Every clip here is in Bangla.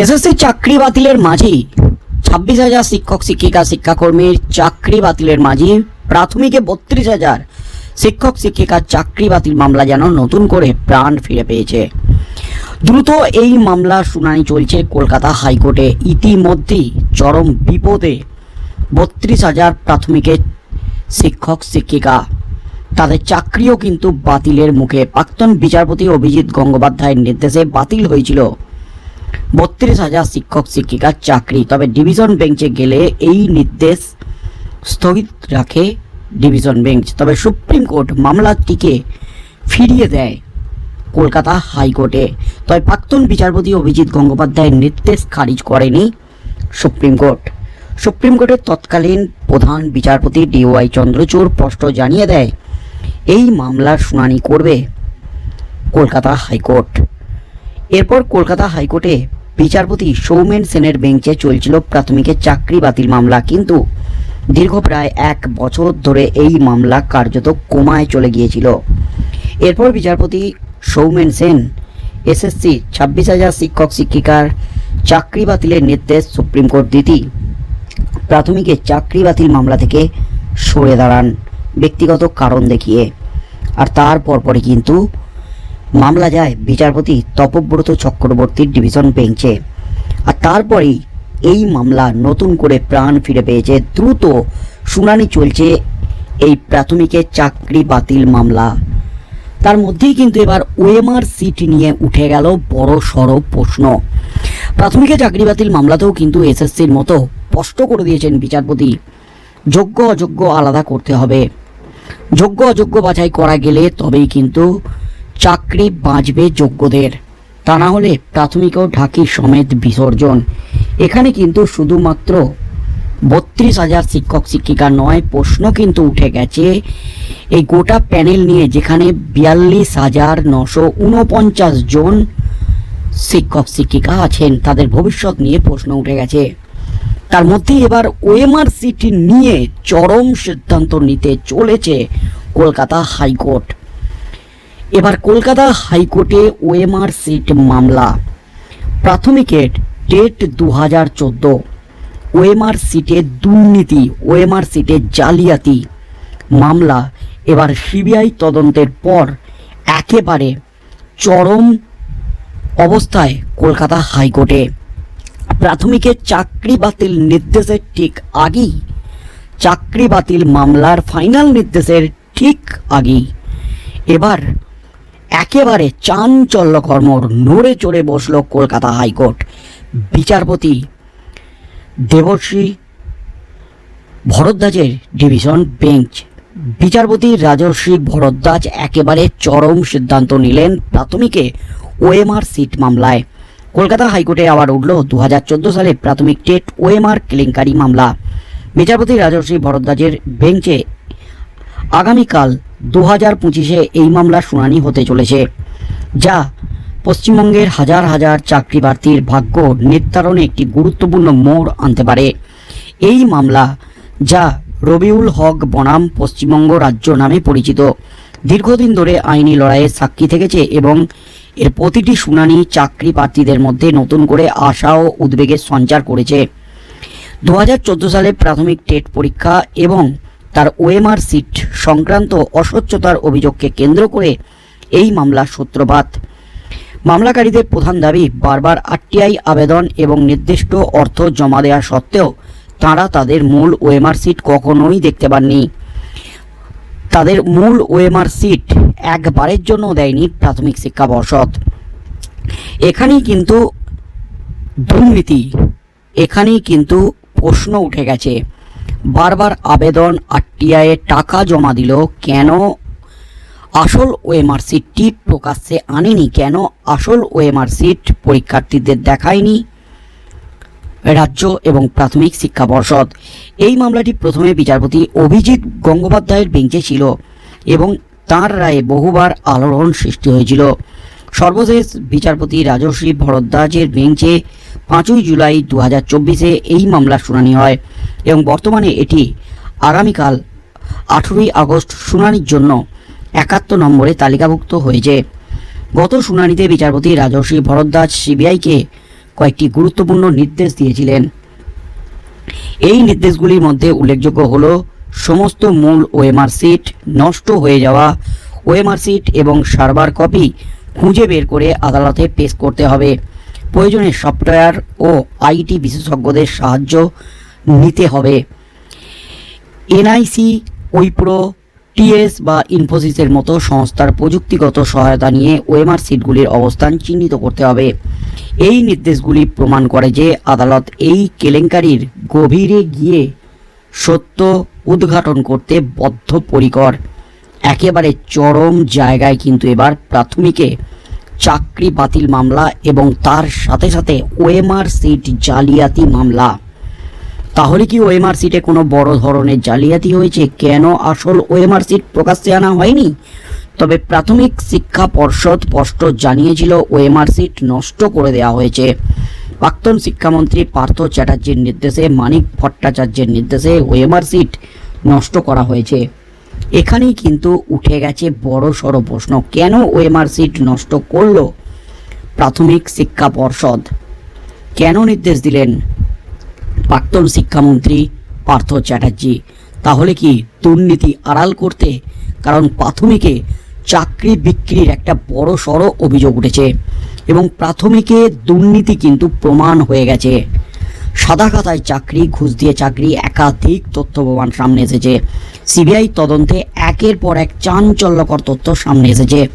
এসএসসি চাকরি বাতিলের মাঝেই ছাব্বিশ হাজার শিক্ষক, শিক্ষিকা, শিক্ষাকর্মীর চাকরি বাতিলের মাঝে, প্রাথমিকে বত্রিশ হাজার শিক্ষক শিক্ষিকার চাকরি বাতিল মামলা যেন নতুন করে প্রাণ ফিরে পেয়েছে। দ্রুত এই মামলার শুনানি চলছে কলকাতা হাইকোর্টে। ইতিমধ্যেই চরম বিপদে বত্রিশ হাজার প্রাথমিকের শিক্ষক, শিক্ষিকা, তাদের চাকরিও কিন্তু বাতিলের মুখে। প্রাক্তন বিচারপতি অভিজিৎ গঙ্গোপাধ্যায়ের নির্দেশে বাতিল হয়েছিল বত্রিশ হাজার শিক্ষক, শিক্ষিকার চাকরি। তবে ডিভিশন বেঞ্চে গেলে এই নির্দেশ স্থগিত রাখে ডিভিশন বেঞ্চ। তবে সুপ্রিম কোর্ট মামলাটিকে ফিরিয়ে দেয় কলকাতা হাইকোর্টে। তবে প্রাক্তন বিচারপতি অভিজিৎ গঙ্গোপাধ্যায়ের নির্দেশ খারিজ করেনি সুপ্রিম কোর্ট। সুপ্রিম কোর্টের তৎকালীন প্রধান বিচারপতি ডিওয়াই চন্দ্রচূড় স্পষ্ট জানিয়ে দেয়, এই মামলার শুনানি করবে কলকাতা হাইকোর্ট। এরপর কলকাতা হাইকোর্টে বিচারপতি সৌমেন সেনের বেঞ্চে চলছিল প্রাথমিকের চাকরি বাতিল মামলা, কিন্তু দীর্ঘ প্রায় এক বছর ধরে এই মামলা কার্যত কোমায় চলে গিয়েছিল। এরপর বিচারপতি সৌমেন সেন, এসএসসি ছাব্বিশ হাজার শিক্ষক শিক্ষিকার চাকরি বাতিলের নির্দেশ সুপ্রিম কোর্ট দিতেই প্রাথমিকের চাকরি বাতিল মামলা থেকে সরে দাঁড়ান ব্যক্তিগত কারণ দেখিয়ে। আর তার পরপরই কিন্তু মামলা যায় বিচারপতি তপব্রত চক্রবর্তীর ডিভিশন বেঞ্চে। আর তারপরেই এই মামলা নতুন করে প্রাণ ফিরে পেয়েছে। দ্রুত শুনানি চলছে এই প্রাথমিকের চাকরি বাতিল মামলা। তার মধ্যেই কিন্তু এবার ওএমআর সিট নিয়ে উঠে গেল বড় সড় প্রশ্ন। প্রাথমিকের চাকরি বাতিল মামলাতেও কিন্তু এসএসসির মতো স্পষ্ট করে দিয়েছেন বিচারপতি। যোগ্য অযোগ্য আলাদা করতে হবে। যোগ্য অযোগ্য বাছাই করা গেলে তবেই কিন্তু চাকরি বাঁচবে যোগ্যদের। তা না হলে প্রাথমিক ও ঢাকি সমেত বিসর্জন। এখানে কিন্তু শুধুমাত্র বত্রিশ হাজার শিক্ষক, শিক্ষিকা নয়, প্রশ্ন কিন্তু উঠে গেছে। এই গোটা প্যানেল নিয়ে যেখানে বিয়াল্লিশ হাজার নশো উনপঞ্চাশ জন শিক্ষক, শিক্ষিকা আছেন, তাদের ভবিষ্যৎ নিয়ে প্রশ্ন উঠে গেছে। তার মধ্যে এবার ওএমআর সিটি নিয়ে চরম সিদ্ধান্ত নিতে চলেছে কলকাতা হাইকোর্ট। এবার কলকাতা হাইকোর্টে ওএমআর সিট মামলা। প্রাথমিকের ডেট দু হাজার চোদ্দ। ওএমআর সিটে দুর্নীতি, ওএমআর সিটে জালিয়াতি। মামলা এবার সিবিআই তদন্তের পর একেবারে চরম অবস্থায় কলকাতা হাইকোর্টে। প্রাথমিকের চাকরি বাতিল নির্দেশের ঠিক আগেই, চাকরি বাতিল মামলার ফাইনাল নির্দেশের ঠিক আগেই। এবার একেবারে চাঞ্চল্য কর্মর নড়ে চড়ে বসল কলকাতা হাইকোর্ট। বিচারপতি দেবশ্রী ভরদ্বাজের ডিভিশন বেঞ্চ। বিচারপতি রাজশ্রী ভরদ্বাজ একেবারে চরম সিদ্ধান্ত নিলেন প্রাথমিকে ওএমআর সিট মামলায়। কলকাতা হাইকোর্টে আবার উঠল দু হাজার চোদ্দ সালে প্রাথমিক টেট ওএমআর কেলেঙ্কারি মামলা। বিচারপতি রাজশ্রী ভরদ্বাজের বেঞ্চে আগামীকাল দু হাজার পঁচিশে এই মামলার শুনানি হতে চলেছে, যা পশ্চিমবঙ্গের হাজার হাজার চাকরি ভাগ্য নির্ধারণে একটি গুরুত্বপূর্ণ মোড় আনতে পারে। এই মামলা, যা রবিউল হক বনাম পশ্চিমবঙ্গ রাজ্য নামে পরিচিত, দীর্ঘদিন ধরে আইনি লড়াইয়ের সাক্ষী থেকেছে এবং এর প্রতিটি শুনানি চাকরি প্রার্থীদের মধ্যে নতুন করে আশা ও উদ্বেগের সঞ্চার করেছে। দু হাজার চোদ্দ সালে প্রাথমিক টেট পরীক্ষা এবং তার ওএমআর সিট সংক্রান্ত অস্বচ্ছতার অভিযোগকে কেন্দ্র করে এই মামলার সূত্রপাত। মামলাকারীদের প্রধান দাবি, বারবার আরটিআই আবেদন এবং নির্দিষ্ট অর্থ জমা দেওয়া সত্ত্বেও তারা তাদের মূল ওএমআর সিট কখনোই দেখতে পাননি। তাদের মূল ওএমআর সিট একবারের জন্য দেয়নি প্রাথমিক শিক্ষা পর্ষদ। এখানেই কিন্তু দুর্নীতি, এখানেই কিন্তু প্রশ্ন উঠে গেছে। বারবার আবেদন আরটিআই এর টাকা জমা দিল, কেন আসল ওএমআর সিটটি প্রকাশ্যে আনেনি, কেন আসল ওএমআর সিট পরীক্ষার্থীদের দেখায়নি? রাজ্য এবং প্রাথমিক শিক্ষা পর্ষদ। এই মামলাটি প্রথমে বিচারপতি অভিজিৎ গঙ্গোপাধ্যায়ের বেঞ্চে ছিল এবং তার রায়ে বহুবার আলোড়ন সৃষ্টি হয়েছিল। সর্বশেষ বিচারপতি রাজশ্রী ভরদ্বাজের বেঞ্চে পাঁচই জুলাই দু চব্বিশে এই মামলার শুনানি হয় এবং বর্তমানে এটি আগামীকাল আঠেরোই আগস্ট শুনানির জন্য একাত্তর নম্বরে তালিকাভুক্ত হয়েছে। গত শুনানিতে বিচারপতি রাজশ্রী ভরদ্বাজ সিবিআইকে কয়েকটি গুরুত্বপূর্ণ নির্দেশ দিয়েছিলেন। এই নির্দেশগুলির মধ্যে উল্লেখযোগ্য হল, সমস্ত মূল ওএমআর সিট নষ্ট হয়ে যাওয়া, ওএমআর সিট এবং সার্ভার কপি খুঁজে বের করে আদালতে পেশ করতে হবে। প্রয়োজনে সফটওয়্যার ও আইটি বিশেষজ্ঞদের সাহায্য নিতে হবে। এনআইসি, উইপ্রো, টিএস বা ইনফোসিসের মতো সংস্থার প্রযুক্তিগত সহায়তা নিয়ে ওএমআর সিটগুলির অবস্থান চিহ্নিত করতে হবে। এই নির্দেশগুলি প্রমাণ করে যে আদালত এই কেলেঙ্কারির গভীরে গিয়ে সত্য উদ্ঘাটন করতে বদ্ধপরিকর। একেবারে চরম জায়গায় কিন্তু এবার প্রাথমিকে চাকরি বাতিল মামলা এবং তার সাথে সাথে ওএমআর সিট জালিয়াতি মামলা। তাহলে কি ওএমআর সিটে কোনো বড় ধরনের জালিয়াতি হয়েছে? কেন আসল ওএমআর সিট প্রকাশ্যে আনা হয়নি? তবে প্রাথমিক শিক্ষা পর্ষদ স্পষ্ট জানিয়েছিল ওএমআর সিট নষ্ট করে দেওয়া হয়েছে। প্রাক্তন শিক্ষামন্ত্রী পার্থ চ্যাটার্জির নির্দেশে মানিক ভট্টাচার্যের নির্দেশে ওএমআর সিট নষ্ট করা হয়েছে। এখানেই কিন্তু উঠে গেছে বড় সড় প্রশ্ন, কেন ওএমআর সিট নষ্ট করল প্রাথমিক শিক্ষা পর্ষদ? কেন নির্দেশ দিলেন প্রাক্তন শিক্ষামন্ত্রী পার্থ চ্যাটার্জি? তাহলে কি দুর্নীতি আড়াল করতে, কারণ প্রাথমিকে চাকরি বিক্রির একটা বড় সড় অভিযোগ উঠেছে এবং প্রাথমিকে দুর্নীতি কিন্তু প্রমাণ হয়ে গেছে। সাদা খাতায় চাকরি, ঘুষ দিয়ে চাকরি, একাধিক তথ্য প্রমাণ সামনে এসেছে। সিবিআই তদন্তে একের পর এক চাঞ্চল্যকর তথ্য সামনে এসেছে।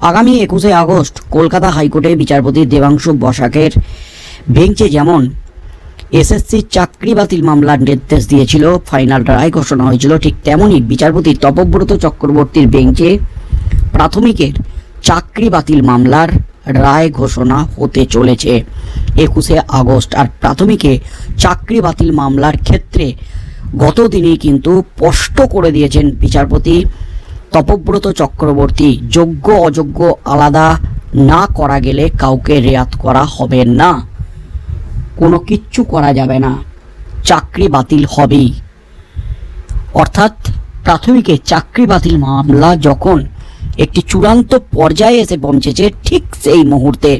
আগামী একুশে আগস্ট কলকাতা হাইকোর্টে বিচারপতি দেবাংশু বসাকের বেঞ্চে যেমন এসএসসি চাকরি বাতিল মামলার নির্দেশ দিয়েছিল, ফাইনাল রায় ঘোষণা হয়েছিল, ঠিক তেমনই বিচারপতি তপব্রত চক্রবর্তীর বেঞ্চে প্রাথমিকের চাকরি বাতিল মামলার রায় ঘোষণা হতে চলেছে। একুশে আগস্ট, আর প্রাথমিকে চাকরি বাতিল মামলার ক্ষেত্রে গত দিনে কিন্তু স্পষ্ট করে দিয়েছেন বিচারপতি তপব্রত চক্রবর্তী, যোগ্য অযোগ্য আলাদা না করা গেলে কাউকে রেয়াত করা হবে না। কোনো কিচ্ছু করা যাবে না। চাকরি বাতিল হবেই। অর্থাৎ প্রাথমিকে চাকরি বাতিল মামলা যখন একটি চূড়ান্ত পর্যায়ে এসে পৌঁছেছে ঠিক সেই মুহূর্তে।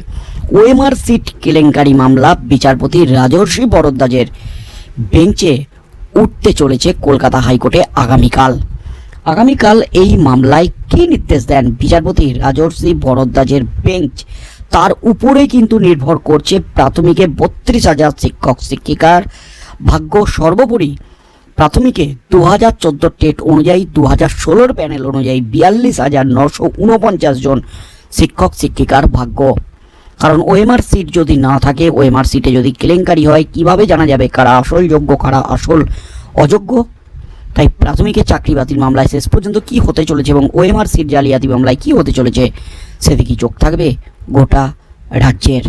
ওএমআর সিট কেলেঙ্কারি মামলা বিচারপতি রাজর্ষি বরদ্দাজের বেঞ্চে উঠতে চলেছে কলকাতা হাইকোর্টে আগামীকাল। আগামীকাল এই মামলায় কী নির্দেশ দেন বিচারপতি রাজর্ষি বরদ্দাজের বেঞ্চ? তার উপরে কিন্তু নির্ভর করছে প্রাথমিকে বত্রিশ হাজার শিক্ষক, শিক্ষিকার ভাগ্য সর্বোপরি প্রাথমিকে দু হাজার চোদ্দ টেট অনুযায়ী দু হাজার ষোলোর প্যানেল অনুযায়ী বিয়াল্লিশ হাজার নশো উনপঞ্চাশ জন শিক্ষক, শিক্ষিকার ভাগ্য। কারণ ওএমআর সিট যদি না থাকে, ওএমআর সিটে যদি কেলেঙ্কারি হয়, কীভাবে জানা যাবে কারা আসল যোগ্য, কারা আসল অযোগ্য? তাই প্রাথমিকের চাকরি বাতিল মামলায় শেষ পর্যন্ত কি হতে চলেছে এবং ওএমআর সিট জালিয়াতি মামলায় কি হতে চলেছে সেদিকে চোখ থাকবে গোটা রাজ্যের